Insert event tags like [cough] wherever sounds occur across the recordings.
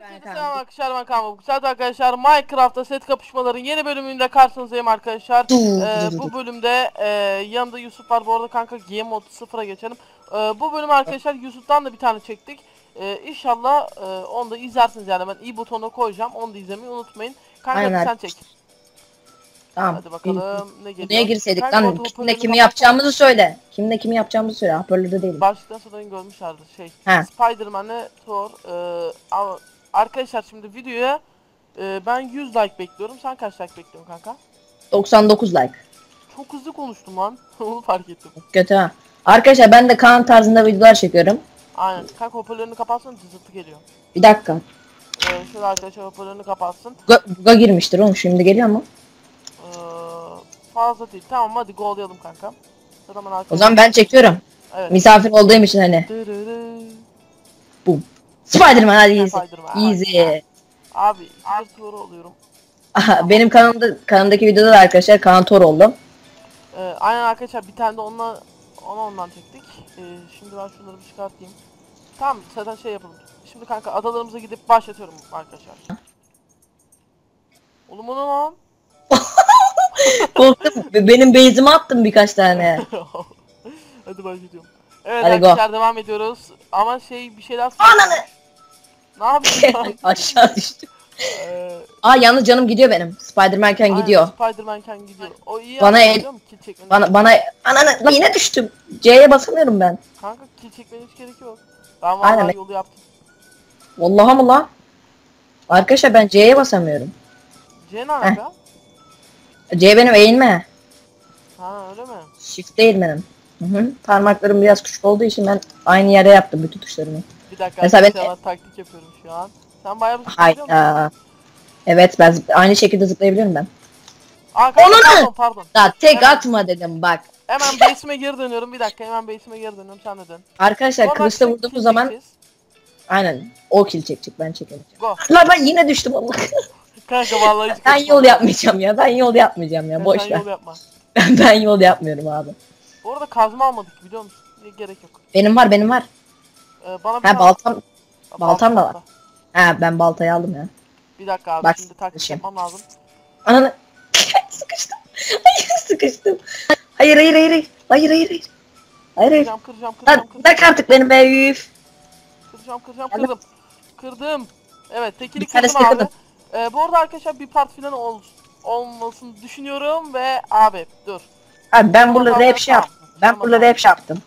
Herkese selam arkadaşlar ben Babuk. Evet arkadaşlar Minecraft'ta set kapışmaların yeni bölümünde karşınızdayım arkadaşlar. Ee, bu bölümde e, yanında Yusuf var. Bu arada kanka game mode 0'a geçelim. Ee, bu bölüm arkadaşlar Yusuf'tan da bir tane çektik. Ee, inşallah e, onu da izlersiniz yani ben i butonuna koyacağım. Onu da izlemeyi unutmayın. Kanka Aynen. sen çek. Tamam. Hadi bakalım ne geliyor. Neye girseydik Kanka, lan? orada Kimle kimi kapat- yapacağımızı söyle. Kimle kimi yapacağımızı söyle. Hoparlörde değilim. Başlıktan sonra görmüşlerdir şey. He. Spider-Man'le Thor. Ama- arkadaşlar şimdi videoya e, ben 100 like bekliyorum. Sen kaç like bekliyorsun kanka? 99 like. Çok hızlı konuştum lan. [laughs] Onu fark ettim. Kötü ha. Arkadaşlar ben de Kaan tarzında videolar çekiyorum. Aynen. Kanka hoparlörünü kapatsın cızırtı geliyor. Bir dakika. Ee, şöyle arkadaşlar hoparlörünü kapatsın. Buga, buga girmiştir oğlum şimdi geliyor mu? Ee, fazla değil. Tamam hadi gollayalım kanka. Zaten ben O zaman ben çekiyorum. Evet. Misafir olduğum için hani. Dırırı. Spiderman hadi easy. Spider-Man, Easy. Abi ikidir Thor oluyorum. Aha, benim kanalımda kanalımdaki videoda da arkadaşlar Kaan Tor oldu. Ee, aynen arkadaşlar bir tane de onunla ona ondan çektik. Ee, şimdi ben şunları bir çıkartayım. Tamam zaten şey yapalım. Şimdi kanka adalarımıza gidip başlatıyorum arkadaşlar. Oğlum o ne lan? [laughs] Korktum. Benim base'ime attım birkaç tane. [laughs] Hadi başlıyorum. Evet Hadi go. arkadaşlar devam ediyoruz. Ama şey bir şeyler Ananı! [laughs] Ne yapıyorsun? Aşağı düştüm. Ee, Aa yalnız canım gidiyor benim. Spiderman'ken aynen, gidiyor. Spider-Man'ken gidiyor. O iyi Bana el-. Bana bana ananı lan yine düştüm. C'ye basamıyorum ben. Kanka kill çekmene hiç gerek yok. Ben vallahi Aynen. yolu yaptım. Vallahi mı lan? Arkadaşlar ben C'ye basamıyorum. C ne alaka? C benim eğilme. Ha öyle mi? Shift değil benim. Hı hı. Parmaklarım biraz küçük olduğu için ben aynı yere yaptım bütün tuşlarımı. Bir dakika Mesela ben- ben taktik yapıyorum şu an. Sen bayağı bir? Hayda. Evet ben aynı şekilde zıplayabiliyorum ben. Aa kanka Onu pardon pardon. Daha tek Evet. atma dedim bak. Hemen base'ime geri dönüyorum. Bir dakika hemen base'ime geri dönüyorum. Sen de dön. Arkadaşlar Sonra kılıçla vurduğumuz zaman çekeceğiz. aynen o kill çekecek ben çekemeyeceğim. Go. Lan ben yine düştüm ama. Kanka vallahi hiç [laughs] ben yol yapmayacağım ya. Ben yol yapmayacağım ya. Boş ver. yol yapma. [laughs] Ben, yol yapmıyorum abi. Bu arada kazma almadık biliyor musun? Gerek yok. Benim var benim var. Ee, bana bir Ha baltam. Aa, baltam da var. Ha ben baltayı aldım ya. Bir dakika abi Bak, şimdi taktik şey. yapmam lazım. Ananı [laughs] sıkıştım. Hayır sıkıştım. Hayır hayır hayır hayır. Hayır hayır hayır. Hayır hayır. Kıracağım kıracağım kıracağım Lan kıracağım. bırak artık beni be üf. Kıracağım kıracağım Hadi. kırdım. Kırdım. Evet tekini Bir tanesi kırdım abi. kırdım. Ee, bu arada arkadaşlar bir part falan ol, olmasını düşünüyorum ve abi dur. Abi ben burada Tamam, rap şey tamam. yaptım. Ben Tamam, burada tamam. rap şey yaptım.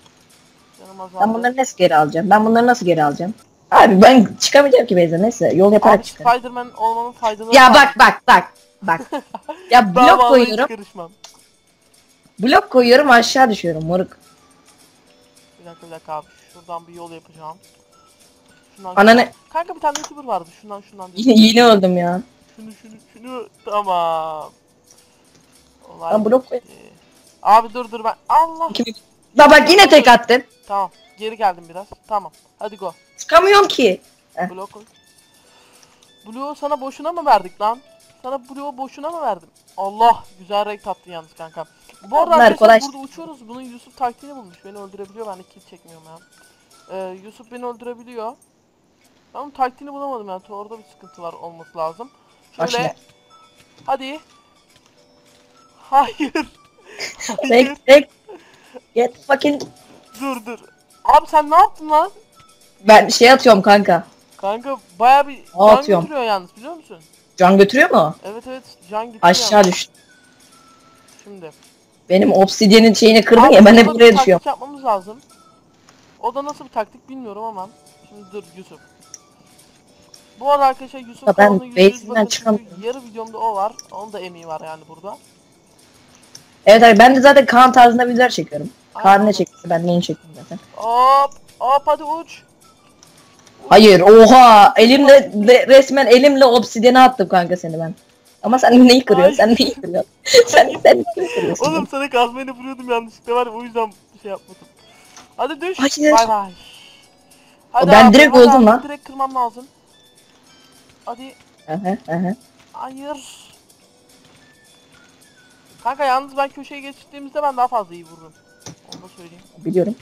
Ben bunları nasıl geri alacağım? Ben bunları nasıl geri alacağım? Abi ben çıkamayacağım ki Beyza neyse yol yaparak Abi çıkarım. Spider-Man olmanın faydaları Ya var. bak bak bak bak. ya Ben [laughs] blok vallahi koyuyorum. karışmam. Blok koyuyorum aşağı düşüyorum moruk. Bir dakika bir dakika abi. Şuradan bir yol yapacağım. Şundan Ananı. Kanka bir tane YouTuber vardı. Şundan şundan. [laughs] diye. yine, öldüm ya. Şunu şunu şunu. Tamam. Olay Ben blok bitti. Abi dur dur ben. Allah. Kimi- La bak yine tek attın. Tamam. Geri geldim biraz. Tamam. Hadi go. Çıkamıyorum ki. Heh. Blok koy. Bloğu sana boşuna mı verdik lan? Sana bloğu boşuna mı verdim? Allah güzel renk attın yalnız kanka. Bu arada Bunlar arkadaşlar kolay. burada uçuyoruz. Bunun Yusuf taktiğini bulmuş. Beni öldürebiliyor. Ben de kill çekmiyorum ya. Ee, Yusuf beni öldürebiliyor. Ben onun taktiğini bulamadım yani. Orada bir sıkıntı var olması lazım. Şöyle. şimdi. Hadi. Hayır. [laughs] Hayır. Tek tek. Get fucking. Dur dur. Abi sen ne yaptın lan? Ben şey atıyorum kanka. Kanka baya bir can atıyorum. götürüyor yalnız biliyor musun? Can götürüyor mu? Evet evet can gidiyor. Aşağı yalnız. düştü. Şimdi. Benim obsidyenin şeyini kırdın Abi ya ben burada bir buraya taktik düşüyorum. yapmamız lazım. O da nasıl bir taktik bilmiyorum ama. Şimdi dur Yusuf. Bu arada arkadaşlar Yusuf Ya ben kanalına yüzde yüz çünkü çıkamıyorum. Yarı videomda o var. Onun da emeği var yani burada. Evet abi ben de zaten Kaan tarzında videolar çekiyorum. Kaan Aynen. ne çekti ben neyi çektim zaten. Hop hop hadi uç. Hayır oha elimle de- resmen elimle obsidyeni attım kanka seni ben. Ama sen neyi kırıyorsun? Sen neyi kırıyorsun? sen sen neyi kırıyorsun? Oğlum sana kazmayla vuruyordum yanlışlıkla var ya o yüzden şey yapmadım. Hadi düş. Hayır. Bay bay. Hadi Ben abi, direkt hadi öldüm abi, lan. Direkt kırmam lazım. Hadi. Aha, aha. Hayır. Kanka yalnız ben köşeye geçtiğimizde ben daha fazla iyi vururum. Söyleyeyim. Biliyorum.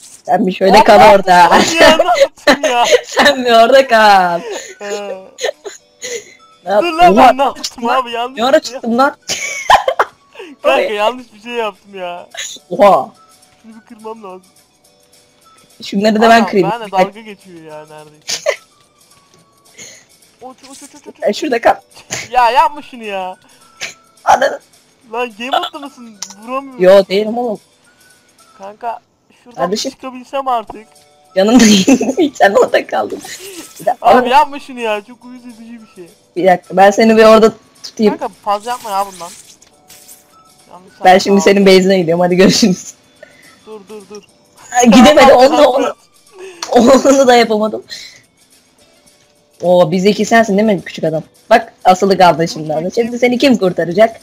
Sen bir şöyle kal orada. Ya ne yaptın ya? Sen bir orada kal. Ee, Ne Dur lan Oha, ben ne yaptım abi yanlış Ne ara bir şey çıktın lan? [laughs] Kanka yanlış bir şey yaptım ya. Oha. Şunu bir kırmam lazım. Şunları da ben Aha, kırayım. Ben de dalga geçiyor ya neredeyse. [laughs] Uç uç. Sen şurada kal. [laughs] Ya yapma şunu ya. Anladın. Lan game mode'da mısın? Vuramıyorum. Yo değilim oğlum. Kanka şuradan Kardeşim. çıkabilsem artık. Yanındayım. [laughs] Sen orada kaldın. Bir dakika, Abi yapma şunu ya çok uyuz edici bir şey. bir dakika. Ben seni bir orada tutayım. Kanka fazla yapma ya bundan. Yanlış Ben yapma şimdi senin base'ine gidiyorum. Hadi görüşürüz. Dur dur dur. Ha, Gidemedi. [laughs] Onu da, onu, onu da yapamadım. Oo bizdeki sensin değil mi küçük adam? Bak asılı kaldın şimdi. Şimdi seni kim kurtaracak?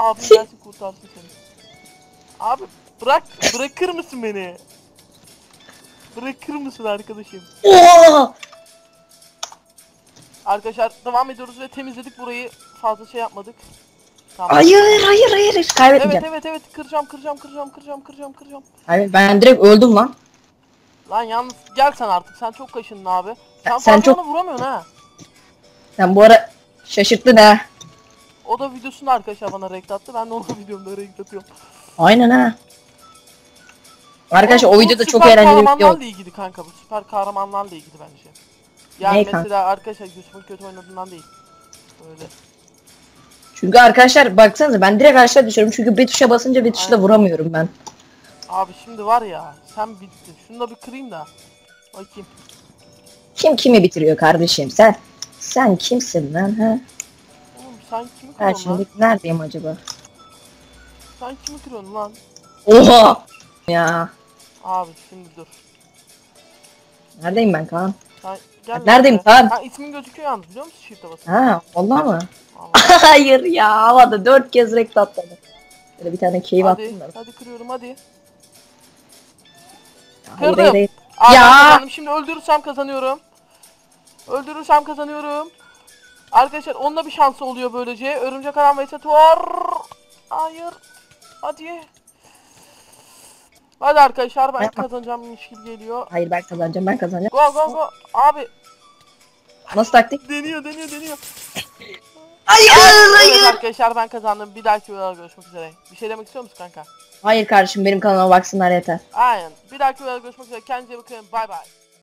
Abi gelsin kurtarsın seni. Abi bırak bırakır mısın beni? Bırakır mısın arkadaşım? Arkadaşlar devam ediyoruz ve temizledik burayı. Fazla şey yapmadık. Tamam. Hayır hayır hayır. Evet Kaybetmeyeceğim. evet evet kıracağım kıracağım kıracağım kıracağım kıracağım kıracağım. Hayır ben direkt öldüm lan. Lan yalnız gel sen artık sen çok kaşındın abi. Sen, sen çok- vuramıyorsun ha. Sen bu ara şaşırttın ha. O da videosunu arkadaşlar bana renk attı. Ben de onun [laughs] videomda renk atıyorum. Aynen ha. Arkadaşlar o videoda çok süper eğlenceli bir video. kahramanlarla ilgili kanka bu süper kahramanlarla ilgili bence. Yani Ne kanka? mesela arkadaşlar Yusuf'un kötü oynadığından değil. Öyle. Çünkü arkadaşlar baksanıza ben direkt aşağı düşüyorum çünkü bir tuşa basınca bir tuşla Aynen. vuramıyorum ben. Abi şimdi var ya sen bittin. Şunu da bir kırayım da. Bakayım. Kim kimi bitiriyor kardeşim sen? Sen kimsin lan ha? Sen kimi Ben kırıyorsun lan? şimdi neredeyim acaba? Sen kimi kırıyorsun lan? Oha! Ya Abi şimdi dur. neredeyim ben Kaan? Sen gel lan Neredeyim buraya. lan? Ha ismin gözüküyor yalnız biliyor musun shift'e basın? Ha vallahi mı? Allah. [laughs] Hayır ya havada dört kez rekt atladım. Şöyle bir tane keyif hadi, attım da. hadi kırıyorum hadi. Hayır, Kırdım. hayır, hayır. Abi Ya! ben kazandım. Şimdi öldürürsem kazanıyorum. Öldürürsem kazanıyorum. Arkadaşlar onunla bir şansı oluyor böylece. Örümcek adam ve var. Hayır. Hadi. Hadi arkadaşlar ben Yapma. kazanacağım gibi geliyor. Hayır ben kazanacağım ben kazanacağım. Go go go. Abi Nasıl taktik? deniyor deniyor deniyor. Hayır Evet arkadaşlar ben kazandım. Bir dahaki videoda görüşmek üzere. Bir şey demek istiyor musun kanka? Hayır kardeşim benim kanalıma baksınlar yeter. Aynen. Bir dahaki videoda görüşmek üzere. Kendinize bakın. Bay bay.